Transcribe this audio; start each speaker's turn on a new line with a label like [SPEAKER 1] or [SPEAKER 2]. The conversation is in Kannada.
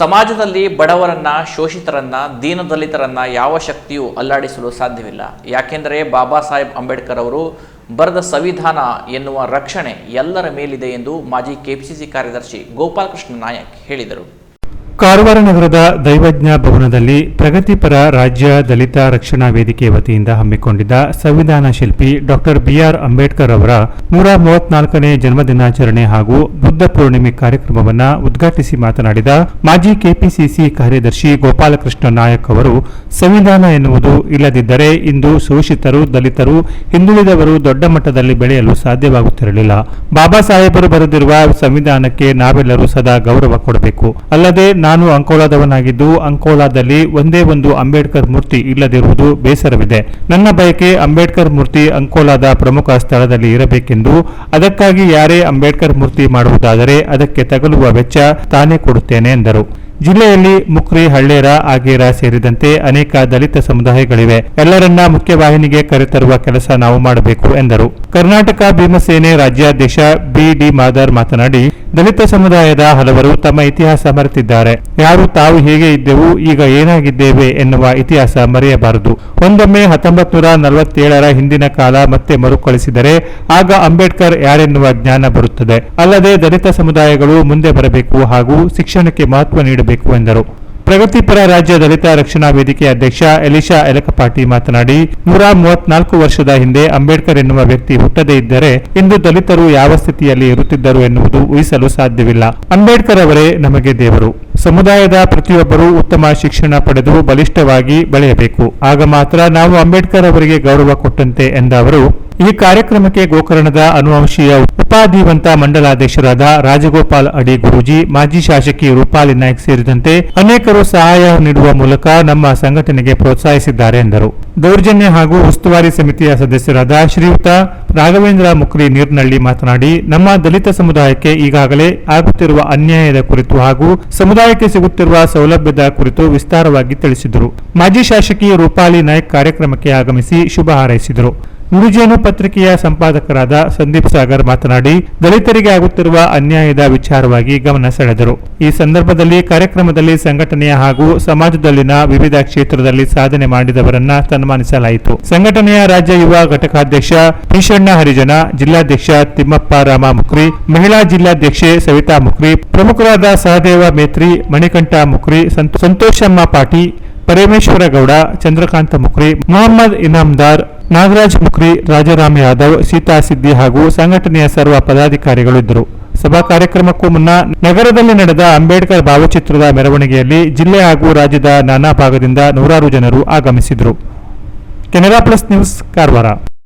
[SPEAKER 1] ಸಮಾಜದಲ್ಲಿ ಬಡವರನ್ನ ಶೋಷಿತರನ್ನ ದೀನದಲಿತರನ್ನ ಯಾವ ಶಕ್ತಿಯೂ ಅಲ್ಲಾಡಿಸಲು ಸಾಧ್ಯವಿಲ್ಲ ಯಾಕೆಂದರೆ ಬಾಬಾ ಸಾಹೇಬ್ ಅಂಬೇಡ್ಕರ್ ಅವರು ಬರೆದ ಸಂವಿಧಾನ ಎನ್ನುವ ರಕ್ಷಣೆ ಎಲ್ಲರ ಮೇಲಿದೆ ಎಂದು ಮಾಜಿ ಕೆಪಿಸಿಸಿ ಕಾರ್ಯದರ್ಶಿ ಗೋಪಾಲಕೃಷ್ಣ ನಾಯಕ್ ಹೇಳಿದರು
[SPEAKER 2] ಕಾರವಾರ ನಗರದ ದೈವಜ್ಞ ಭವನದಲ್ಲಿ ಪ್ರಗತಿಪರ ರಾಜ್ಯ ದಲಿತ ರಕ್ಷಣಾ ವೇದಿಕೆ ವತಿಯಿಂದ ಹಮ್ಮಿಕೊಂಡಿದ್ದ ಸಂವಿಧಾನ ಶಿಲ್ಪಿ ಡಾಕ್ಟರ್ ಬಿಆರ್ ಅಂಬೇಡ್ಕರ್ ಅವರ ನೂರ ಮೂವತ್ನಾಲ್ಕನೇ ಜನ್ಮದಿನಾಚರಣೆ ಹಾಗೂ ಬುದ್ಧ ಪೂರ್ಣಿಮೆ ಕಾರ್ಯಕ್ರಮವನ್ನು ಉದ್ಘಾಟಿಸಿ ಮಾತನಾಡಿದ ಮಾಜಿ ಕೆಪಿಸಿಸಿ ಕಾರ್ಯದರ್ಶಿ ಗೋಪಾಲಕೃಷ್ಣ ನಾಯಕ್ ಅವರು ಸಂವಿಧಾನ ಎನ್ನುವುದು ಇಲ್ಲದಿದ್ದರೆ ಇಂದು ಶೋಷಿತರು ದಲಿತರು ಹಿಂದುಳಿದವರು ದೊಡ್ಡ ಮಟ್ಟದಲ್ಲಿ ಬೆಳೆಯಲು ಸಾಧ್ಯವಾಗುತ್ತಿರಲಿಲ್ಲ ಬಾಬಾ ಸಾಹೇಬರು ಬರೆದಿರುವ ಸಂವಿಧಾನಕ್ಕೆ ನಾವೆಲ್ಲರೂ ಸದಾ ಗೌರವ ಕೊಡಬೇಕು ಅಲ್ಲದೆ ನಾನು ಅಂಕೋಲಾದವನಾಗಿದ್ದು ಅಂಕೋಲಾದಲ್ಲಿ ಒಂದೇ ಒಂದು ಅಂಬೇಡ್ಕರ್ ಮೂರ್ತಿ ಇಲ್ಲದಿರುವುದು ಬೇಸರವಿದೆ ನನ್ನ ಬಯಕೆ ಅಂಬೇಡ್ಕರ್ ಮೂರ್ತಿ ಅಂಕೋಲಾದ ಪ್ರಮುಖ ಸ್ಥಳದಲ್ಲಿ ಇರಬೇಕೆಂದು ಅದಕ್ಕಾಗಿ ಯಾರೇ ಅಂಬೇಡ್ಕರ್ ಮೂರ್ತಿ ಮಾಡುವುದಾದರೆ ಅದಕ್ಕೆ ತಗಲುವ ವೆಚ್ಚ ತಾನೇ ಕೊಡುತ್ತೇನೆ ಎಂದರು ಜಿಲ್ಲೆಯಲ್ಲಿ ಮುಕ್ರಿ ಹಳ್ಳೇರ ಆಗೇರ ಸೇರಿದಂತೆ ಅನೇಕ ದಲಿತ ಸಮುದಾಯಗಳಿವೆ ಎಲ್ಲರನ್ನ ಮುಖ್ಯವಾಹಿನಿಗೆ ಕರೆತರುವ ಕೆಲಸ ನಾವು ಮಾಡಬೇಕು ಎಂದರು ಕರ್ನಾಟಕ ಭೀಮಸೇನೆ ರಾಜ್ಯಾಧ್ಯಕ್ಷ ಬಿಡಿ ಮಾದರ್ ಮಾತನಾಡಿ ದಲಿತ ಸಮುದಾಯದ ಹಲವರು ತಮ್ಮ ಇತಿಹಾಸ ಮರೆತಿದ್ದಾರೆ ಯಾರು ತಾವು ಹೇಗೆ ಇದ್ದೆವು ಈಗ ಏನಾಗಿದ್ದೇವೆ ಎನ್ನುವ ಇತಿಹಾಸ ಮರೆಯಬಾರದು ಒಂದೊಮ್ಮೆ ಹತ್ತೊಂಬತ್ ನೂರ ನಲವತ್ತೇಳರ ಹಿಂದಿನ ಕಾಲ ಮತ್ತೆ ಮರುಕಳಿಸಿದರೆ ಆಗ ಅಂಬೇಡ್ಕರ್ ಯಾರೆನ್ನುವ ಜ್ಞಾನ ಬರುತ್ತದೆ ಅಲ್ಲದೆ ದಲಿತ ಸಮುದಾಯಗಳು ಮುಂದೆ ಬರಬೇಕು ಹಾಗೂ ಶಿಕ್ಷಣಕ್ಕೆ ಮಹತ್ವ ನೀಡಬೇಕು ಎಂದರು ಪ್ರಗತಿಪರ ರಾಜ್ಯ ದಲಿತ ರಕ್ಷಣಾ ವೇದಿಕೆ ಅಧ್ಯಕ್ಷ ಎಲಿಶಾ ಎಲಕಪಾಟಿ ಮಾತನಾಡಿ ನೂರ ಮೂವತ್ನಾಲ್ಕು ವರ್ಷದ ಹಿಂದೆ ಅಂಬೇಡ್ಕರ್ ಎನ್ನುವ ವ್ಯಕ್ತಿ ಹುಟ್ಟದೇ ಇದ್ದರೆ ಇಂದು ದಲಿತರು ಯಾವ ಸ್ಥಿತಿಯಲ್ಲಿ ಇರುತ್ತಿದ್ದರು ಎನ್ನುವುದು ಊಹಿಸಲು ಸಾಧ್ಯವಿಲ್ಲ ಅಂಬೇಡ್ಕರ್ ಅವರೇ ನಮಗೆ ದೇವರು ಸಮುದಾಯದ ಪ್ರತಿಯೊಬ್ಬರೂ ಉತ್ತಮ ಶಿಕ್ಷಣ ಪಡೆದು ಬಲಿಷ್ಠವಾಗಿ ಬೆಳೆಯಬೇಕು ಆಗ ಮಾತ್ರ ನಾವು ಅಂಬೇಡ್ಕರ್ ಅವರಿಗೆ ಗೌರವ ಕೊಟ್ಟಂತೆ ಎಂದ ಅವರು ಈ ಕಾರ್ಯಕ್ರಮಕ್ಕೆ ಗೋಕರ್ಣದ ಅನುವಂಶೀಯ ಉಪಾಧಿವಂತ ಮಂಡಲಾಧ್ಯಕ್ಷರಾದ ರಾಜಗೋಪಾಲ್ ಅಡಿ ಗುರುಜಿ ಮಾಜಿ ಶಾಸಕಿ ರೂಪಾಲಿ ನಾಯ್ಕ ಸೇರಿದಂತೆ ಅನೇಕರು ಸಹಾಯ ನೀಡುವ ಮೂಲಕ ನಮ್ಮ ಸಂಘಟನೆಗೆ ಪ್ರೋತ್ಸಾಹಿಸಿದ್ದಾರೆ ಎಂದರು ದೌರ್ಜನ್ಯ ಹಾಗೂ ಉಸ್ತುವಾರಿ ಸಮಿತಿಯ ಸದಸ್ಯರಾದ ಶ್ರೀಯುತ ರಾಘವೇಂದ್ರ ಮುಖ್ರಿ ನೀರ್ನಳ್ಳಿ ಮಾತನಾಡಿ ನಮ್ಮ ದಲಿತ ಸಮುದಾಯಕ್ಕೆ ಈಗಾಗಲೇ ಆಗುತ್ತಿರುವ ಅನ್ಯಾಯದ ಕುರಿತು ಹಾಗೂ ಸಮುದಾಯಕ್ಕೆ ಸಿಗುತ್ತಿರುವ ಸೌಲಭ್ಯದ ಕುರಿತು ವಿಸ್ತಾರವಾಗಿ ತಿಳಿಸಿದರು ಮಾಜಿ ಶಾಸಕಿ ರೂಪಾಲಿ ನಾಯಕ್ ಕಾರ್ಯಕ್ರಮಕ್ಕೆ ಆಗಮಿಸಿ ಶುಭ ಹಾರೈಸಿದರು ನುಡಿಜೇನು ಪತ್ರಿಕೆಯ ಸಂಪಾದಕರಾದ ಸಂದೀಪ್ ಸಾಗರ್ ಮಾತನಾಡಿ ದಲಿತರಿಗೆ ಆಗುತ್ತಿರುವ ಅನ್ಯಾಯದ ವಿಚಾರವಾಗಿ ಗಮನ ಸೆಳೆದರು ಈ ಸಂದರ್ಭದಲ್ಲಿ ಕಾರ್ಯಕ್ರಮದಲ್ಲಿ ಸಂಘಟನೆಯ ಹಾಗೂ ಸಮಾಜದಲ್ಲಿನ ವಿವಿಧ ಕ್ಷೇತ್ರದಲ್ಲಿ ಸಾಧನೆ ಮಾಡಿದವರನ್ನ ಸನ್ಮಾನಿಸಲಾಯಿತು ಸಂಘಟನೆಯ ರಾಜ್ಯ ಯುವ ಘಟಕಾಧ್ಯಕ್ಷ ಭೀಷಣ್ಣ ಹರಿಜನ ಜಿಲ್ಲಾಧ್ಯಕ್ಷ ತಿಮ್ಮಪ್ಪ ರಾಮ ಮುಖ್ರಿ ಮಹಿಳಾ ಜಿಲ್ಲಾಧ್ಯಕ್ಷೆ ಸವಿತಾ ಮುಖ್ರಿ ಪ್ರಮುಖರಾದ ಸಹದೇವ ಮೇತ್ರಿ ಮಣಿಕಂಠ ಮುಖ್ರಿ ಸಂತೋಷಮ್ಮ ಪಾಟಿ ಪರಮೇಶ್ವರ ಗೌಡ ಚಂದ್ರಕಾಂತ ಮುಖ್ರಿ ಮೊಹಮ್ಮದ್ ಇನಾಮದ್ದಾರ್ ನಾಗರಾಜ್ ಮುಖ್ರಿ ರಾಜಾರಾಮ್ ಯಾದವ್ ಸೀತಾ ಸಿದ್ದಿ ಹಾಗೂ ಸಂಘಟನೆಯ ಸರ್ವ ಪದಾಧಿಕಾರಿಗಳು ಇದ್ದರು ಸಭಾ ಕಾರ್ಯಕ್ರಮಕ್ಕೂ ಮುನ್ನ ನಗರದಲ್ಲಿ ನಡೆದ ಅಂಬೇಡ್ಕರ್ ಭಾವಚಿತ್ರದ ಮೆರವಣಿಗೆಯಲ್ಲಿ ಜಿಲ್ಲೆ ಹಾಗೂ ರಾಜ್ಯದ ನಾನಾ ಭಾಗದಿಂದ ನೂರಾರು ಜನರು ಆಗಮಿಸಿದರು ಕೆನರಾ ಪ್ಲಸ್ ನ್ಯೂಸ್ ಕಾರವಾರ